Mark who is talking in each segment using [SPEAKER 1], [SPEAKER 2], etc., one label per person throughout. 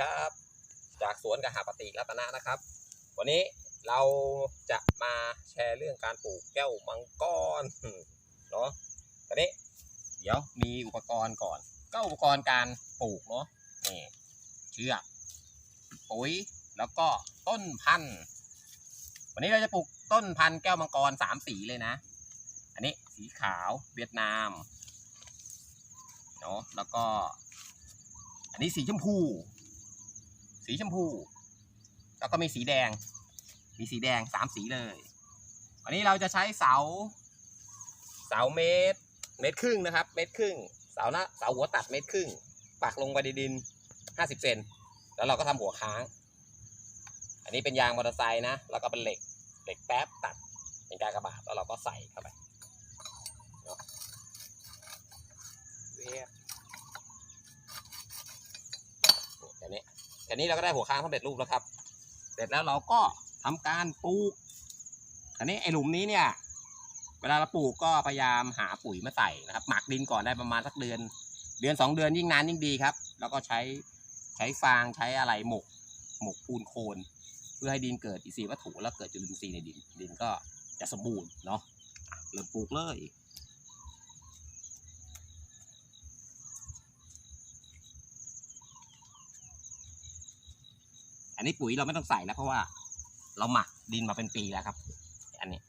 [SPEAKER 1] ครับ จากสวนกหาปฏิรัตนะนะครับ วันนี้เราจะมาแชร์เรื่องการปลูกแก้วมังกรเนาะตอนนี้ เดี๋ยวมีอุปกรณ์ก่อน ก็อุปกรณ์การปลูกเนาะนี่เชือกปุ๋ยแล้วก็ต้นพันธุ์ วันนี้เราจะปลูกต้นพันธุ์แก้วมังกรสามสีเลยนะ อันนี้สีขาวเวียดนามเนาะแล้วก็ อันนี้สีชมพู สีชมพู แล้วก็มีสีแดง มีสีแดงสามสีเลยวันนี้เราจะใช้เสา เสาเมตร เมตรครึ่งนะครับ เมตรครึ่ง เสาหน้าเสาหัวตัดเมตรครึ่ง ปักลงไปในดินห้าสิบเซนแล้วเราก็ทำหัวค้าง อันนี้เป็นยางมอเตอร์ไซค์นะ แล้วก็เป็นเหล็ก เหล็กแป๊บตัด เป็นการกระบาดแล้วเราก็ใส่เข้าไปเนาะเวียบแค่นี้ แค่นี้เราก็ได้หัวค้างสำเร็จรูปแล้วครับ เสร็จแล้วเราก็ทำการปลูกอันนี้ไอหลุมนี้เนี่ย เวลาเราปลูกก็พยายามหาปุ๋ยมาใส่นะครับ หมักดินก่อนได้ประมาณสักเดือน เดือนสองเดือนยิ่งนานยิ่งดีครับ แล้วก็ใช้ใช้ฟางใช้อะไรหมก หมกปูนโคลนเพื่อให้ดินเกิดอินทรีย์วัตถุแล้วเกิดจุลินทรีย์ในดิน ดินก็จะสมบูรณ์เนาะเริ่มปลูกเลย อันนี้ปุ๋ยเราไม่ต้องใส่แล้วเพราะว่า เราหมักดินมาเป็นปีแล้วครับ อันนี้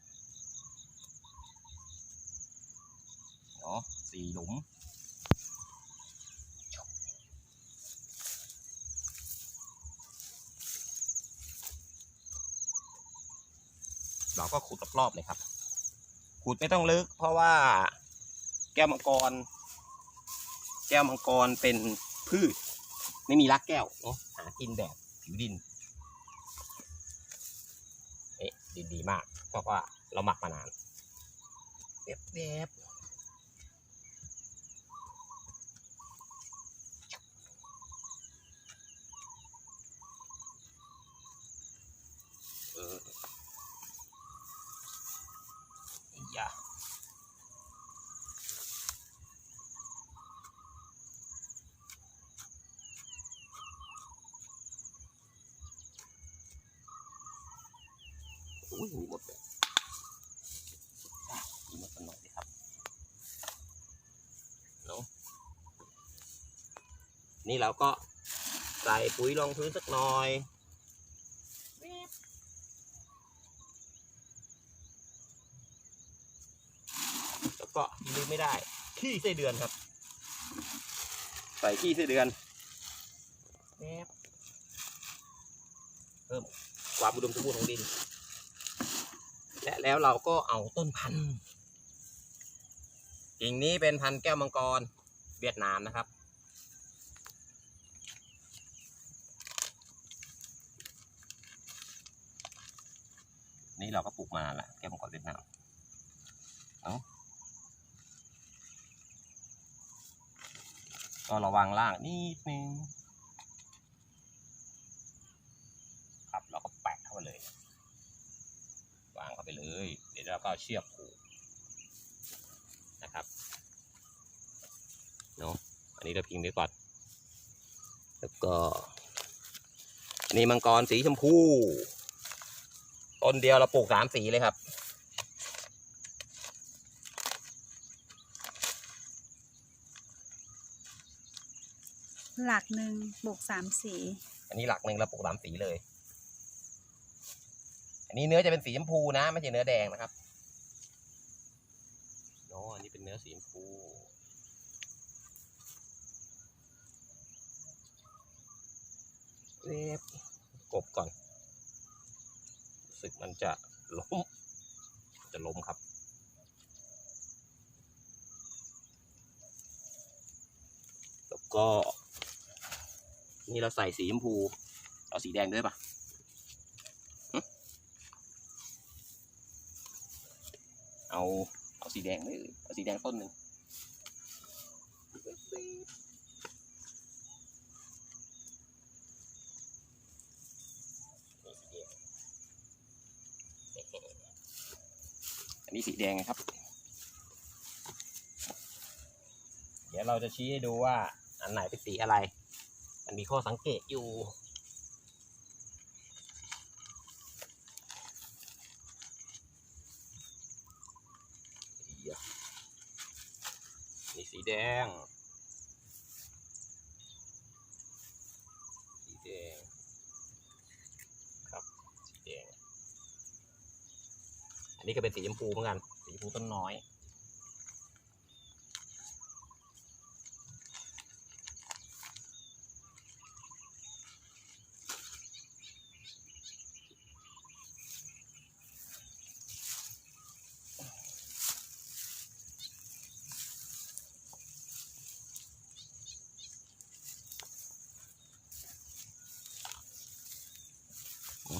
[SPEAKER 1] เนาะสี่หลุมเราก็ขุดรอบๆเลยครับ ขุดไม่ต้องลึก เพราะว่าแก้วมังกร แก้วมังกรเป็นพืช ไม่มีรักแก้วเนาะหากินแบบ ผิวดินเอ๊ะดินดีมากเพราะว่าเราหมักมานานเบบแบบ อุ้ยมีหมดเลยอะมีหมดกันหน่อยดิครับเนาะนี่เราก็ใส่ปุ๋ยรองพื้นสักหน่อยแล้วก็ลืมไม่ได้ขี้ไส้เดือนครับ ใส่ขี้ไส้เดือนแป๊บเพิ่มความอุดมสมบูรณ์ของดิน และแล้วเราก็เอาต้นพันธุ์กิ่งนี้เป็นพันธุ์แก้วมังกรเวียดนามนะครับ นี่เราก็ปลูกมานานละแก้วมังกรเวียดนามก็ระวังล่างนิดนึง ครับเราก็แปะเข้าไปเลย วางเข้าไปเลย เดี๋ยวเราก็เอาเชือกผูกนะครับเนาะอันนี้เราพิงไว้ก่อนแล้วก็อันนี้มังกรสีชมพูต้นเดียวเราปลูกสามสีเลยครับ
[SPEAKER 2] หลักหนึ่งบวกสามสี
[SPEAKER 1] อันนี้หลักหนึ่งเราปลูกสามสีเลย อันนี้เนื้อจะเป็นสีชมพูนะ ไม่ใช่เนื้อแดงนะครับ โน้อันนี้เป็นเนื้อสีชมพูเล็บกบก่อนรู้สึกมันจะล้ม จะล้มครับ แล้วก็ นี่เราใส่สีชมพู เอาสีแดงด้วยปะเอา เอาสีแดงด้วยเอาสีแดงต้นหนึ่งอันนี้สีแดงนะครับ เดี๋ยวเราจะชี้ให้ดูว่าอันไหนเป็นสีอะไร มันมีข้อสังเกตอยู่ เดี๋ยวนี่สี แดง สีแดง ครับ สีแดง อันนี้ก็เป็นสีชมพูเหมือนกัน สีชมพูต้นน้อย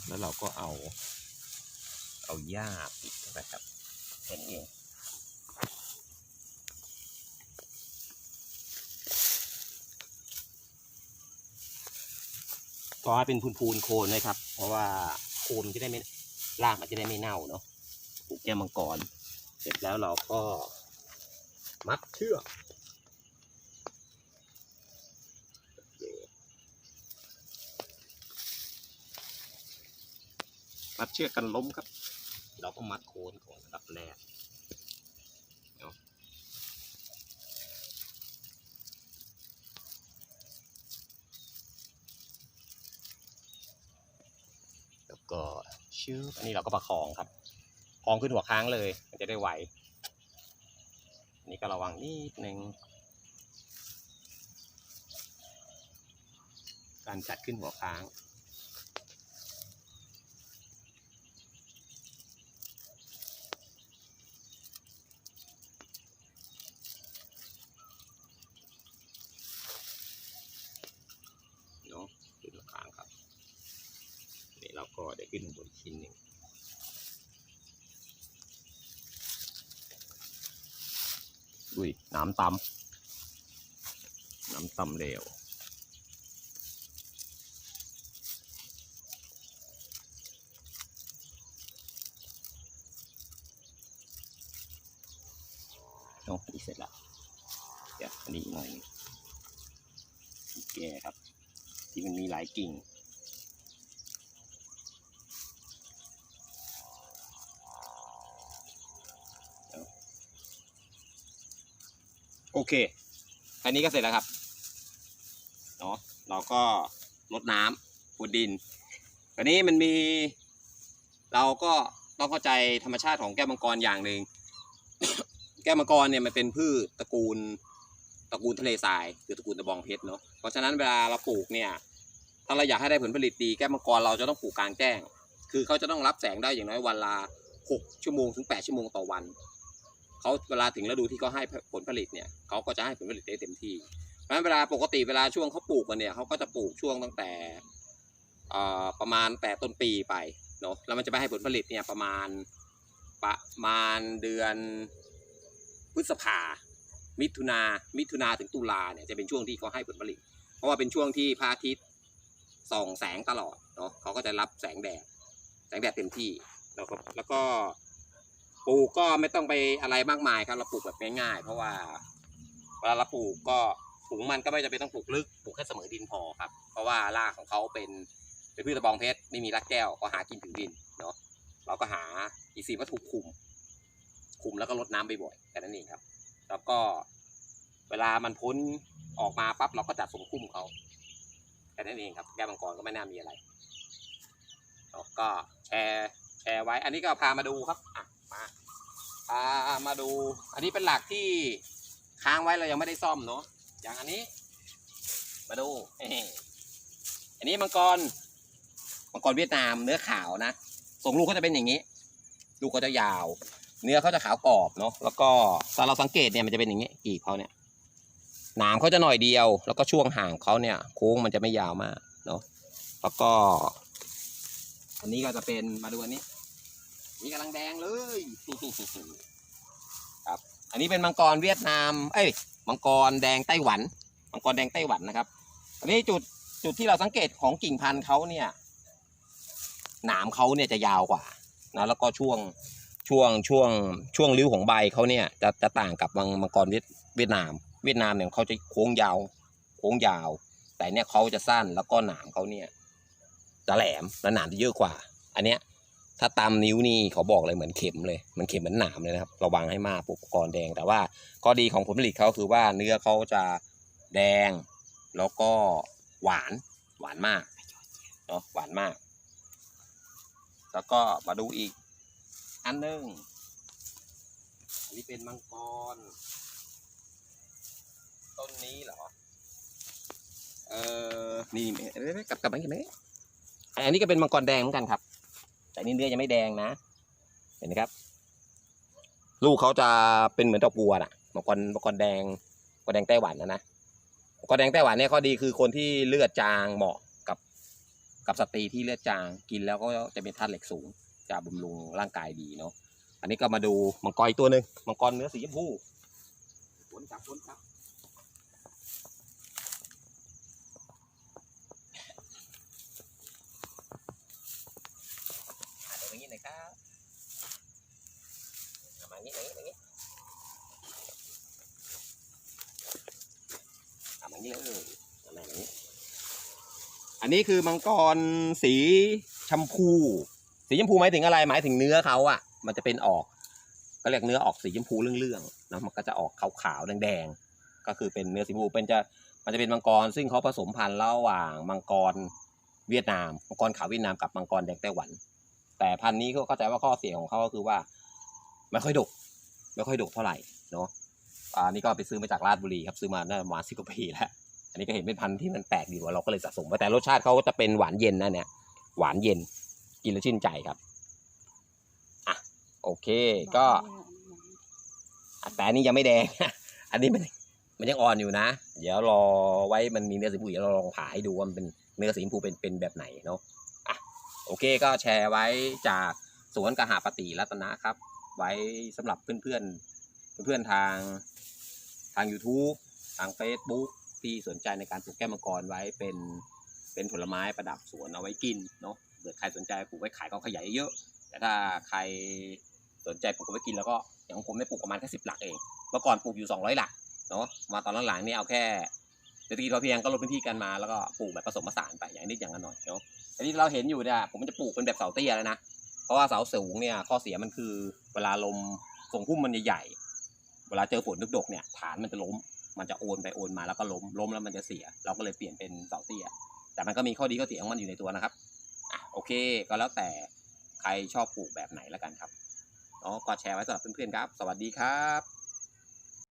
[SPEAKER 1] แล้วเราก็เอา เอาหญ้าปิดเข้าไปครับแค่นี้เองก็ให้เป็นพูนๆโคนนะครับ เพราะว่าโคนมันจะได้ไม่รากมันจะได้ไม่เน่าเนาะปลูกแก้มังกร เสร็จแล้วเราก็มัดเชือกโอเค มัดเชือกกันล้มครับ เราก็มัดโคนก่อนระดับแรกเนาะแล้วก็ชืบอันนี้เราก็ประคองครับคองขึ้นหัวค้างเลย มันจะได้ไหวอันนี้ก็ระวังนิดนึงการจัดขึ้นหัวค้าง เนาะขึ้นหัวค้างครับ นี่ เราก็ได้ขึ้นบนชิ้นหนึ่งอุ้ยน้ำตำน้ำตำเร็วโอ้นี่เสร็จล้วเดี๋ยวอันนี้อีกหน่อยหนึ่งแก่ครับ ที่มันมีหลายกิ่ง โอเค อันนี้ก็เสร็จแล้วครับ เนาะเราก็ลดน้ำปูดินอันนี้มันมี เราก็ต้องเข้าใจธรรมชาติของแก้วมังกรอย่างหนึ่ง แก้วมังกรเนี่ยมันเป็นพืชตระกูลตระกูลทะเลทรายคือตระกูลตะบองเพชรเนาะ เพราะฉะนั้นเวลาเราปลูกเนี่ย ถ้าเราอยากให้ได้ผลผลิตดีแก้วมังกรเราจะต้องปลูกกลางแจ้ง คือเขาจะต้องรับแสงได้อย่างน้อยวันละหกชั่วโมงถึงแปดชั่วโมงต่อวัน เขาเวลาถึงฤดูที่เขาให้ผลผลิตเนี่ยเขาก็จะให้ผลผลิตได้เต็มที่เพราะฉะนั้นเวลาปกติเวลาช่วงเขาปลูกกันเนี่ยเขาก็จะปลูกช่วงตั้งแต่ประมาณแต่ต้นปีไปเนาะแล้วมันจะไปให้ผลผลิตเนี่ยประมาณประมาณเดือนพฤษภา มิถุนา มิถุนาถึงตุลาเนี่ยจะเป็นช่วงที่เขาให้ผลผลิต เพราะว่าเป็นช่วงที่พระอาทิตย์ส่องแสงตลอดเนาะเขาก็จะรับแสงแดด แสงแดดเต็มที่แล้วก็แล้วก็ ปลูกก็ไม่ต้องไปอะไรมากมายครับเราปลูกแบบง่ายๆเพราะว่าเวลาเราปลูกก็ถุงมันก็ไม่จำเป็นต้องปลูกลึกปลูกแค่เสมอดินพอครับ เพราะว่ารากของเขาเป็นเป็นพืชตะบองเพชรไม่มีรากแก้วก็หากินถึงดินเนาะเราก็หาอีซีวัตถุคุม คุมแล้วก็ลดน้ำบ่อยๆแค่นั้นเองครับ แล้วก็เวลามันพ้นออกมาปั๊บเราก็จัดทรงคุ้มเขาแค่นั้นเองครับ แก้วมังกรก็ไม่น่ามีอะไรก็แชร์แชร์ไว้ อันนี้ก็พามาดูครับอะ มาพามาดู อันนี้เป็นหลักที่ค้างไว้เรายังไม่ได้ซ่อมเนาะอย่างอันนี้ มาดู อันนี้มังกรมังกรเวียดนามเนื้อขาวนะส่งลูกก็จะเป็นอย่างนี้ ลูกก็จะยาว เนื้อเขาจะขาวกรอบเนาะแล้วก็ถ้าเราสังเกตเนี่ยมันจะเป็นอย่างนี้กีบเขาเนี่ยหนามเขาจะหน่อยเดียว แล้วก็ช่วงห่างเขาเนี่ย โค้งมันจะไม่ยาวมากเนาะแล้วก็ อันนี้ก็จะเป็นมาดูอันนี้ นี่กำลังแดงเลยครับ อันนี้เป็นมังกรเวียดนาม เอ้ย มังกรแดงไต้หวัน มังกรแดงไต้หวันนะครับ อันนี้จุดจุดที่เราสังเกตของกิ่งพันธุ์เขาเนี่ย หนามเขาเนี่ยจะยาวกว่านะแล้วก็ช่วงช่วงช่วงช่วงริ้วของใบเขาเนี่ยจะจะต่างกับมังมังกรเวียดเวียดนาม เวียดนามเนี่ยเขาจะโค้งยาว โค้งยาว แต่เนี่ยเขาจะสั้นแล้วก็หนามเขาเนี่ยจะแหลมและหนามจะเยอะกว่า อันเนี้ย ถ้าตามนิ้วนี่ขาบอกเลยเหมือนเข็มเลย มันเข็มเหมือนหนามเลยนะครับ ระวังให้มากอุปกรณ์แดง แต่ว่าข้อดีของผลผลิตเขาคือว่าเนื้อเขาจะแดง แล้วก็หวานหวานมากเนาะหวานมาก แล้วก็มาดูอีก อันนึงอันนี้เป็นมังกร ต้นนี้เหรอ เออนี่เอ้ยกลับกลับมาเห็นไหมอันนี้ก็เป็นมังกรแดงเหมือนกันครับ แต่นี่เนื้อยังไม่แดงนะ เห็นไหมครับ ลูกเขาจะเป็นเหมือนดอกบัวน่ะมังกรมังกรแดงมังกรแดงไต้หวันนะนะมังกรแดงไต้หวันเนี่ยข้อดีคือคนที่เลือดจางเหมาะกับ กับสตรีที่เลือดจางกินแล้วก็จะเป็นธาตุเหล็กสูง จะบำรุงร่างกายดีเนาะอันนี้ก็มาดูมังกรอีกตัวหนึ่งมังกรเนื้อสีชมพูวนกลับวนกลับอะเดี๋ยวอย่างนี้หน่อยครับเอย่างนี้อย่างนี้อย่างนี้เอามาอย่างนี้เลยเอามาอย่างนี้ อันนี้คือมังกรสีชมพู สีชมพูหมายถึงอะไรหมายถึงเนื้อเขาอะมันจะเป็นออกก็เรียกเนื้อออกสีชมพูเรื่องๆนะมันก็จะออกขาวๆแดงๆก็คือเป็นเนื้อสีชมพูเป็นจะมันจะเป็นมังกร ซึ่งเขาผสมพันธุ์ระหว่างมังกรเวียดนามมังกรขาวเวียดนามกับมังกรแดงไต้หวัน แต่พันธุ์นี้ก็เข้าใจว่าข้อเสียของเขาก็คือว่าไม่ค่อยดก ไม่ค่อยดกเท่าไหร่เนาะอ่านี่ก็ไปซื้อมาจากราชบุรีครับซื้อมาน่าประมาณสิบกว่าปีแล้วอันนี้ก็เห็นเป็นพันธุ์ที่มันแปลกดีว่าเราก็เลยสะสมไว้แต่รสชาติเขาก็จะเป็นหวานเย็นนะเนี่ยหวานเย็นกินแล้วชื่นใจครับอะโอเคก็แต่อันนี้ยังไม่แดง อันนี้มันมันยังอ่อนอยู่นะ เดี๋ยวรอไว้มันมีเนื้อสีชมพูเดี๋ยวเราลองผ่าให้ดูว่ามันเป็นเนื้อสีชมพูเป็นเป็นแบบไหนเนาะอะโอเคก็แชร์ไว้จากสวนกหาปฏิรัตนะครับ ไว้สำหรับเพื่อนๆ เพื่อนๆทางทาง YouTube ทาง Facebook ที่สนใจในการปลูกแก้วมังกรไว้เป็นเป็นผลไม้ประดับสวนเอาไว้กินเนาะเกิดใครสนใจปลูกไว้ขายก็ขยายเยอะ แต่ถ้าใครสนใจปลูกไว้กินแล้วก็อย่างของผมได้ปลูกประมาณแค่สิบหลักเองเมื่อก่อนปลูกอยู่ 200 หลักเนาะมาตอนหลังๆนี่เอาแค่เศรษฐกิจพอเพียงก็ลดพื้นที่กันมาแล้วก็ปลูกแบบผสมผสานไปอย่างนิดอย่างละหน่อยเนาะแต่ที่เราเห็นอยู่เนี่ยผมจะปลูกเป็นแบบเสาเตี้ยแล้วนะ เพราะว่าเสาสูงเนี่ยข้อเสียมันคือเวลาลมส่งพุ่มมันใหญ่ๆเวลาเจอฝนดกๆเนี่ยฐานมันจะล้ม มันจะโอนไปโอนมาแล้วก็ล้มล้มแล้วมันจะเสีย เราก็เลยเปลี่ยนเป็นเสาเตี้ย แต่มันก็มีข้อดีข้อเสียของมันอยู่ในตัวนะครับอะโอเค ก็แล้วแต่ใครชอบปลูกแบบไหนแล้วกันครับเนาะก็แชร์ไว้สำหรับเพื่อนๆครับ สวัสดีครับ